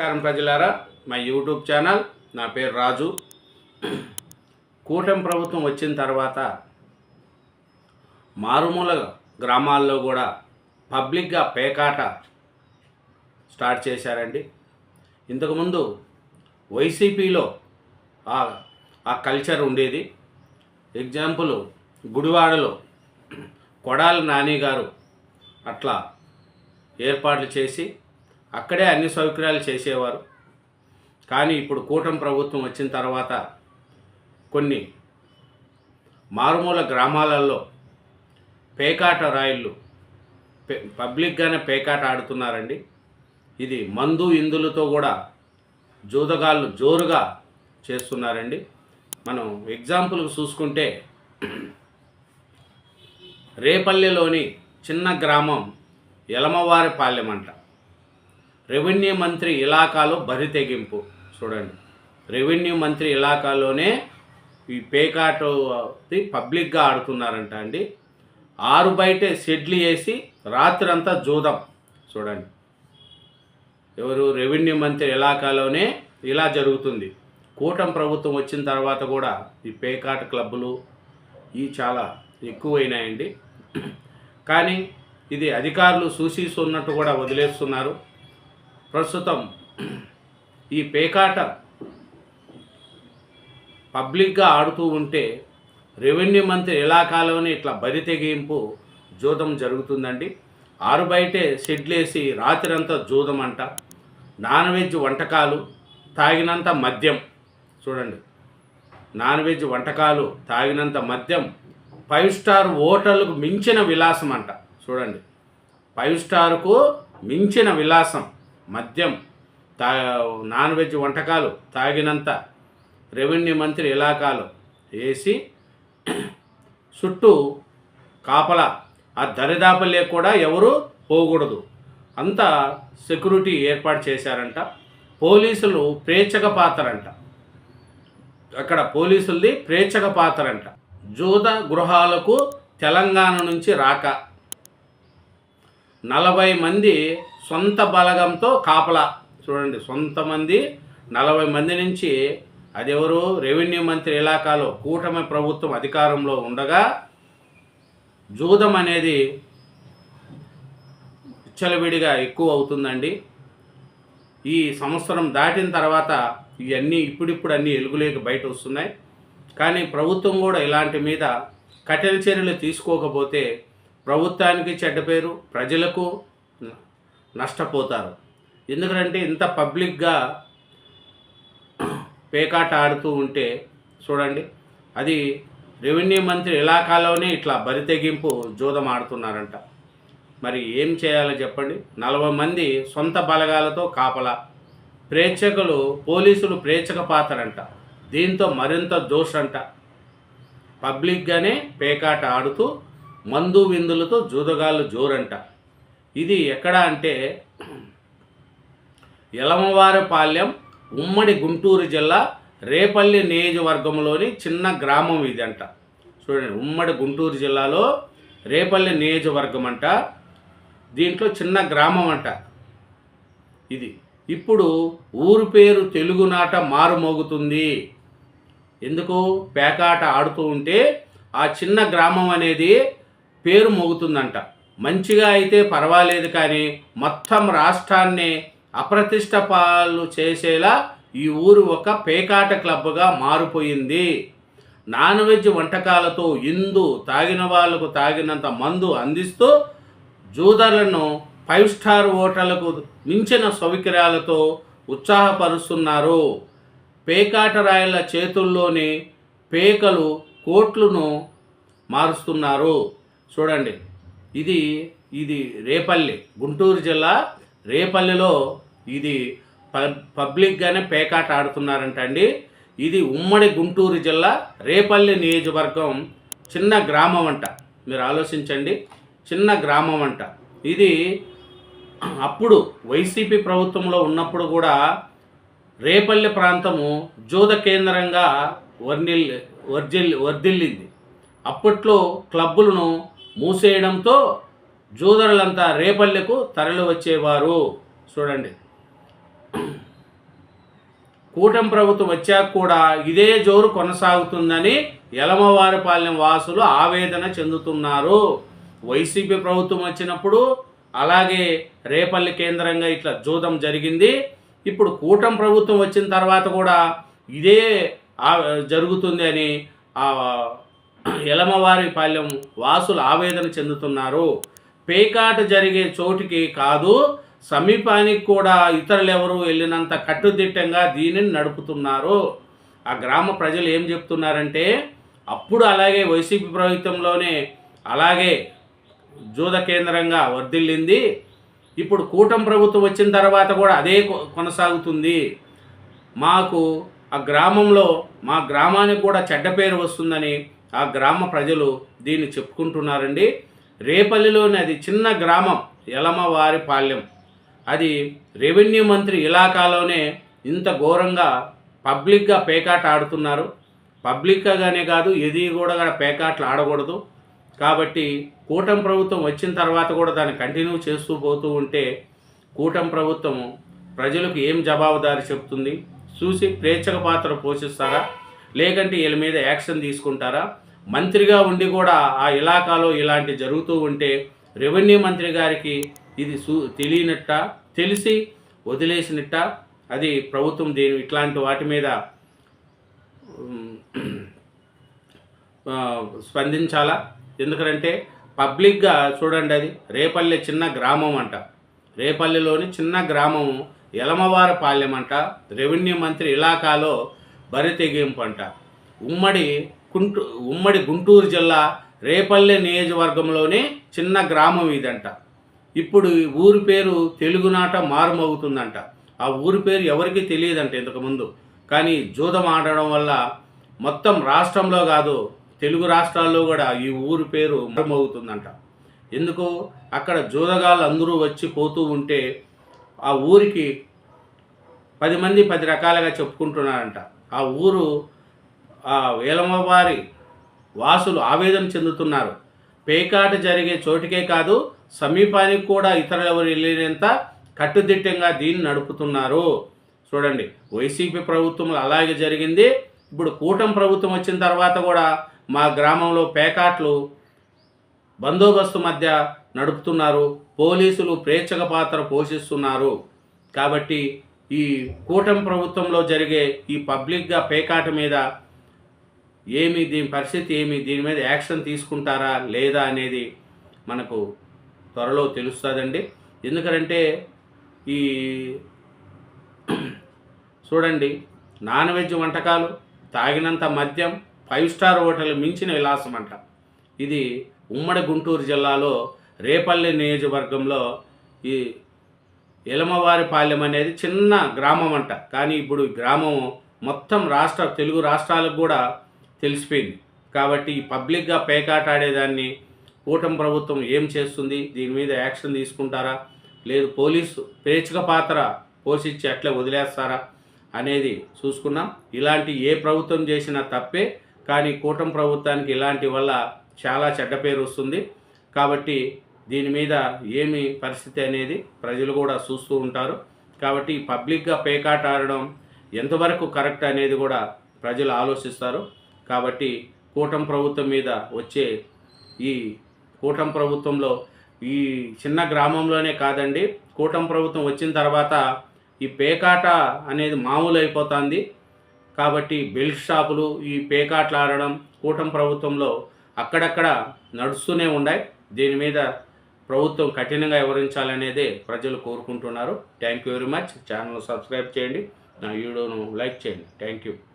నమస్కారం ప్రజలారా. మా యూట్యూబ్ ఛానల్ నా పేరు రాజు. కూటమి ప్రభుత్వం వచ్చిన తర్వాత మారుమూల గ్రామాల్లో కూడా పబ్లిక్గా పేకాట స్టార్ట్ చేశారండి. ఇంతకుముందు వైసీపీలో ఆ కల్చర్ ఉండేది. ఎగ్జాంపుల్ గుడివాడలో కొడాలి నాని గారు అట్లా ఏర్పాట్లు చేసి అక్కడే అన్ని సౌకర్యాలు చేసేవారు. కానీ ఇప్పుడు కూటమి ప్రభుత్వం వచ్చిన తర్వాత కొన్ని మారుమూల గ్రామాలలో పేకాట రాయిళ్ళు పబ్లిక్గానే పేకాట ఆడుతున్నారండి. ఇది మందు ఇందులతో కూడా జూదగాళ్ళు జోరుగా చేస్తున్నారండి. మనం ఎగ్జాంపుల్ చూసుకుంటే రేపల్లెలోని చిన్న గ్రామం ఎలమవారిపాలెం అంట. రెవెన్యూ మంత్రి ఇలాకాలో బరి తెగింపు. చూడండి. రెవెన్యూ మంత్రి ఇలాకాలోనే ఈ పేకాటు పబ్లిక్గా ఆడుతున్నారంట అండి. ఆరు బయటే షెడ్లు వేసి రాత్రంతా జూదం. చూడండి. ఎవరు? రెవెన్యూ మంత్రి ఇలాకాలోనే ఇలా జరుగుతుంది. కూటమి ప్రభుత్వం వచ్చిన తర్వాత కూడా ఈ పేకాట క్లబ్బులు ఇవి చాలా ఎక్కువైనాయండి. కానీ ఇది అధికారులు సూచిస్తున్నట్టు కూడా వదిలేస్తున్నారు. ప్రస్తుతం ఈ పేకాట పబ్లిక్గా ఆడుతూ ఉంటే రెవెన్యూ మంత్రి ఇలాకాలోనే ఇట్లా బరి తెగింపు జూదం జరుగుతుందండి. ఆరు బయటే షెడ్లేసి రాత్రంతా జూదం అంట నాన్ వెజ్ వంటకాలు తాగినంత మద్యం. చూడండి. నాన్ వెజ్ వంటకాలు తాగినంత మద్యం. ఫైవ్ స్టార్ హోటల్కు మించిన విలాసం అంట చూడండి. ఫైవ్ స్టార్కు మించిన విలాసం. మద్యం తా నాన్ వెజ్ వంటకాలు తాగినంత రెవెన్యూ మంత్రి ఇలాకాలు వేసి చుట్టూ కాపలా ఆ దరిదాపలే కూడా ఎవరు పోకూడదు. అంతా సెక్యూరిటీ ఏర్పాటు చేశారంట. పోలీసులు ప్రేక్షక పాత్రంట అక్కడ పోలీసులది ప్రేక్షక పాత్రంట జూద గృహాలకు తెలంగాణ నుంచి రాక. నలభై మంది సొంత బలగంతో కాపలా. చూడండి సొంత మంది నలభై మంది నుంచి అదెవరు? రెవెన్యూ మంత్రి ఇలాకాలో కూటమి ప్రభుత్వం అధికారంలో ఉండగా జూదం అనేది విచ్చలవిడిగా ఎక్కువ అవుతుందండి. ఈ సంవత్సరం దాటిన తర్వాత ఇవన్నీ ఇప్పుడిప్పుడు అన్నీ ఎలుగులేకి బయట వస్తున్నాయి కానీ ప్రభుత్వం కూడా ఇలాంటి మీద కఠిన చర్యలు తీసుకోకపోతే ప్రభుత్వానికి చెడ్డ పేరు ప్రజలకు నష్టపోతారు. ఎందుకంటే ఇంత పబ్లిక్గా పేకాట ఆడుతూ ఉంటే చూడండి అది రెవెన్యూ మంత్రి ఇలాకాలోనే ఇట్లా బరి తెగింపు జూదం ఆడుతున్నారంట. మరి ఏం చేయాలో చెప్పండి. నలభై మంది సొంత బలగాలతో కాపలా. ప్రేక్షకులు పోలీసులు ప్రేక్షక పాత్రంట దీంతో మరింత జోష్ అంట పబ్లిక్గానే పేకాట ఆడుతూ మందు విందులతో జూదగాళ్ళు జోరంట. ఇది ఎక్కడ అంటే యలమవారిపాలెం ఉమ్మడి గుంటూరు జిల్లా రేపల్లి నియోజకవర్గంలోని చిన్న గ్రామం ఇది అంట చూడండి ఉమ్మడి గుంటూరు జిల్లాలో రేపల్లి నియోజకవర్గం అంట. దీంట్లో చిన్న గ్రామం అంట. ఇది. ఇప్పుడు ఊరు పేరు తెలుగునాట మారుమోగుతుంది. ఎందుకు? పేకాట ఆడుతూ ఉంటే ఆ చిన్న గ్రామం అనేది పేరు మోగుతుందంట. మంచిగా అయితే పర్వాలేదు కానీ మొత్తం రాష్ట్రాన్ని అప్రతిష్ట పాలు చేసేలా ఈ ఊరు ఒక పేకాట క్లబ్గా మారిపోయింది. నాన్ వెజ్ వంటకాలతో ఇందు తాగిన వాళ్ళకు తాగినంత మందు అందిస్తూ జూదర్లను ఫైవ్ స్టార్ హోటళ్ళకు మించిన సౌకర్యాలతో ఉత్సాహపరుస్తున్నారు. పేకాట రాయల చేతుల్లోని పేకలు కోట్లను మారుస్తున్నారు. చూడండి. ఇది ఇది రేపల్లి గుంటూరు జిల్లా రేపల్లిలో ఇది పబ్ పబ్లిక్గానే పేకాట ఆడుతున్నారంట అండి ఇది ఉమ్మడి గుంటూరు జిల్లా రేపల్లి నియోజకవర్గం చిన్న గ్రామం అంట మీరు ఆలోచించండి చిన్న గ్రామం అంట ఇది అప్పుడు వైసీపీ ప్రభుత్వంలో ఉన్నప్పుడు కూడా రేపల్లి ప్రాంతము జూద కేంద్రంగా వర్నిల్ వర్జిల్ వర్ధిల్లింది. అప్పట్లో క్లబ్బులను మూసేయడంతో జూదరులంతా రేపల్లెకు తరలి వచ్చేవారు. చూడండి. కూటమి ప్రభుత్వం వచ్చాక కూడా ఇదే జోరు కొనసాగుతుందని ఎలమవారిపాలెం వాసులు ఆవేదన చెందుతున్నారు. వైసీపీ ప్రభుత్వం వచ్చినప్పుడు అలాగే రేపల్లి కేంద్రంగా ఇట్లా జూదం జరిగింది. ఇప్పుడు కూటమి ప్రభుత్వం వచ్చిన తర్వాత కూడా ఇదే జరుగుతుంది అని ఎలమవారిపాలెం ఎలమవారి వాసులు ఆవేదన చెందుతున్నారు. పేకాట జరిగే చోటికి కాదు సమీపానికి కూడా ఇతరులు ఎవరు వెళ్ళినంత కట్టుదిట్టంగా దీనిని నడుపుతున్నారు. ఆ గ్రామ ప్రజలు ఏం చెప్తున్నారంటే అప్పుడు అలాగే వైసీపీ ప్రభుత్వంలోనే అలాగే జూద కేంద్రంగా వర్ధిల్లింది. ఇప్పుడు కూటమి ప్రభుత్వం వచ్చిన తర్వాత కూడా అదే కొనసాగుతుంది. మాకు ఆ గ్రామంలో మా గ్రామానికి కూడా చెడ్డ పేరు వస్తుందని ఆ గ్రామ ప్రజలు దీన్ని చెప్పుకుంటున్నారండి. రేపల్లిలోని అది చిన్న గ్రామం యలమవారి పాలెం అది రెవెన్యూ మంత్రి ఇలాకాలోనే ఇంత ఘోరంగా పబ్లిక్గా పేకాట ఆడుతున్నారు. పబ్లిక్గానే కాదు ఎది కూడా కూడా పేకాట్లు ఆడకూడదు. కాబట్టి కూటమి ప్రభుత్వం వచ్చిన తర్వాత కూడా దాన్ని కంటిన్యూ చేస్తూ పోతూ ఉంటే కూటమి ప్రభుత్వం ప్రజలకు ఏం జవాబుదారి చెప్తుంది చూసి ప్రేక్షక పాత్ర పోషిస్తారా? లేకంటే వీళ్ళ మీద యాక్షన్ తీసుకుంటారా? మంత్రిగా ఉండి కూడా ఆ ఇలాకాలో ఇలాంటి జరుగుతూ ఉంటే రెవెన్యూ మంత్రి గారికి ఇది సూ తెలియనట్ట? తెలిసి వదిలేసినట్ట? అది ప్రభుత్వం దీని ఇట్లాంటి వాటి మీద స్పందించాలా? ఎందుకంటే పబ్లిక్గా చూడండి అది రేపల్లె చిన్న గ్రామం అంట. రేపల్లెలోని చిన్న గ్రామం ఎలమవారపాలెం అంట. రెవెన్యూ మంత్రి ఇలాకాలో బరి తెగింపు అంట ఉమ్మడి కుంటూ ఉమ్మడి గుంటూరు జిల్లా రేపల్లె నియోజకవర్గంలోనే చిన్న గ్రామం ఇదంట. ఇప్పుడు ఈ ఊరి పేరు తెలుగునాట మారుమవుతుందంట. ఆ ఊరి పేరు ఎవరికీ తెలియదంట ఇంతకుముందు. కానీ జూదం ఆడడం వల్ల మొత్తం రాష్ట్రంలో కాదు తెలుగు రాష్ట్రాల్లో కూడా ఈ ఊరి పేరు మారుమవుతుందంట. ఎందుకు? అక్కడ జూదగాళ్ళు అందరూ వచ్చి పోతూ ఉంటే ఆ ఊరికి పది మంది పది రకాలుగా చెప్పుకుంటున్నారంట. ఆ ఊరు ఆ వేలమ్మవారి వాసులు ఆవేదన చెందుతున్నారు. పేకాట జరిగే చోటికే కాదు సమీపానికి కూడా ఇతరులు ఎవరు వెళ్ళినంత కట్టుదిట్టంగా దీన్ని నడుపుతున్నారు. చూడండి వైసీపీ ప్రభుత్వంలో అలాగే జరిగింది. ఇప్పుడు కూటమి ప్రభుత్వం వచ్చిన తర్వాత కూడా మా గ్రామంలో పేకాట్లు బందోబస్తు మధ్య నడుపుతున్నారు. పోలీసులు ప్రేక్షక పాత్ర పోషిస్తున్నారు. కాబట్టి ఈ కూటమి ప్రభుత్వంలో జరిగే ఈ పబ్లిక్గా పేకాట మీద ఏమి దీని పరిస్థితి ఏమి దీని మీద యాక్షన్ తీసుకుంటారా లేదా అనేది మనకు త్వరలో తెలుస్తుందండి. ఎందుకంటే ఈ చూడండి నాన్ వెజ్ వంటకాలు తాగినంత మద్యం ఫైవ్ స్టార్ హోటల్ మించిన విలాసం అంట. ఇది ఉమ్మడి గుంటూరు జిల్లాలో రేపల్లి నియోజకవర్గంలో ఈ ఇలమవారిపాలెం అనేది చిన్న గ్రామం అంట. కానీ ఇప్పుడు గ్రామం మొత్తం రాష్ట్ర తెలుగు రాష్ట్రాలకు కూడా తెలిసిపోయింది. కాబట్టి ఈ పబ్లిక్గా పేకాటాడేదాన్ని కూటమి ప్రభుత్వం ఏం చేస్తుంది? దీని మీద యాక్షన్ తీసుకుంటారా? లేదు పోలీసు ప్రేక్షక పాత్ర పోషించి అట్లే వదిలేస్తారా? అనేది చూసుకున్నాం. ఇలాంటి ఏ ప్రభుత్వం చేసినా తప్పే. కానీ కూటమి ప్రభుత్వానికి ఇలాంటి వల్ల చాలా చెడ్డ పేరు వస్తుంది. కాబట్టి దీని మీద ఏమి పరిస్థితి అనేది ప్రజలు కూడా చూస్తూ ఉంటారు. కాబట్టి పబ్లిక్గా పేకాట ఆడడం ఎంతవరకు కరెక్ట్ అనేది కూడా ప్రజలు ఆలోచిస్తారు. కాబట్టి కూటమి ప్రభుత్వం మీద వచ్చే ఈ కూటమి ప్రభుత్వంలో ఈ చిన్న గ్రామంలోనే కాదండి కూటమి ప్రభుత్వం వచ్చిన తర్వాత ఈ పేకాట అనేది మామూలు అయిపోతుంది కాబట్టి బెల్ట్ షాపులు ఈ పేకాట్లు ఆడడం కూటమి ప్రభుత్వంలో అక్కడక్కడ నడుస్తూనే ఉన్నాయి. దీని మీద ప్రభుత్వం కఠినంగా వివరించాలనేదే ప్రజలు కోరుకుంటున్నారు. Thank you very much channel subscribe చేయండి. నా వీడియోను లైక్ చేయండి. Thank you